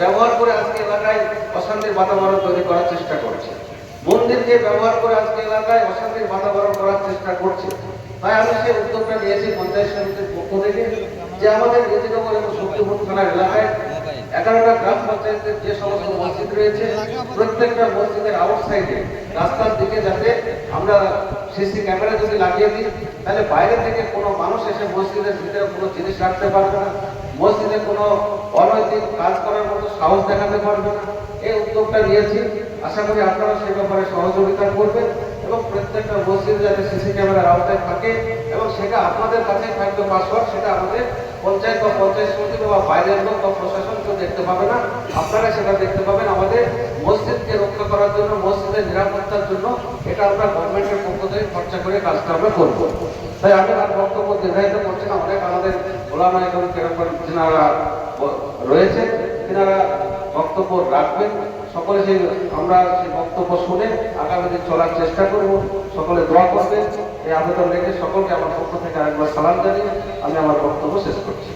ব্যবহার করে আজকে এলাকায় অশান্তির বাতাবরণ তৈরি করার চেষ্টা করছে। মন্দিরকে ব্যবহার করে আজকে এলাকায় অশান্তির বাতাবরণ করার চেষ্টা করছে। তাই আমি সেই উদ্যোগটা নিয়েছি পঞ্চায়েত সমিতির পক্ষ থেকে যে আমাদের নীতিনগর এবং শক্তিপুর থানার এলাকায় এগারোটা গ্রাম পঞ্চায়েতের যে সমস্ত মসজিদ রয়েছে, প্রত্যেকটা মসজিদের আউট সাইডে রাস্তার দিকে যাতে আমরা সিসি ক্যামেরা যদি লাগিয়ে দিই, তাহলে বাইরে থেকে কোনো মানুষ এসে মসজিদের ভিতরে কোনো জিনিস রাখতে পারবে না। মসজিদে কোনো অনৈতিক কাজ করার মতো সাহস দেখাতে পারবে না। এই উদ্যোগটা নিয়েছি। আশা করি আপনারা সে ব্যাপারে সহযোগিতা করবেন এবং প্রত্যেকটা মসজিদ যাতে সিসি ক্যামেরার আওতায় থাকে এবং সেটা আপনাদের কাছেই থাকবে পাসওয়ার্ড, সেটা আমাদের পঞ্চায়েত বা পঞ্চায়েত সমিতি বা বাইরের লোক বা প্রশাসন কেউ দেখতে পাবে না। আপনারা সেটা দেখতে পাবেন। আমাদের মসজিদকে রক্ষা করার জন্য, মসজিদের নিরাপত্তার জন্য এটা আমরা গভর্নমেন্টের পক্ষ থেকে খরচা করে কাজটা আমরা করব। তাই আমি আর বক্তব্য দীর্ঘায়িত করছি না। অনেক আমাদের ওলামা এবং যেনারা রয়েছে, তেনারা বক্তব্য রাখবেন। সকলে সেই আমরা সেই বক্তব্য শুনে আগামী চলার চেষ্টা করব। সকলে দোয়া করবেন। এই আবেদন রেখে সকলকে আমার পক্ষ থেকে আরেকবার সালাম জানিয়ে আমি আমার বক্তব্য শেষ করছি।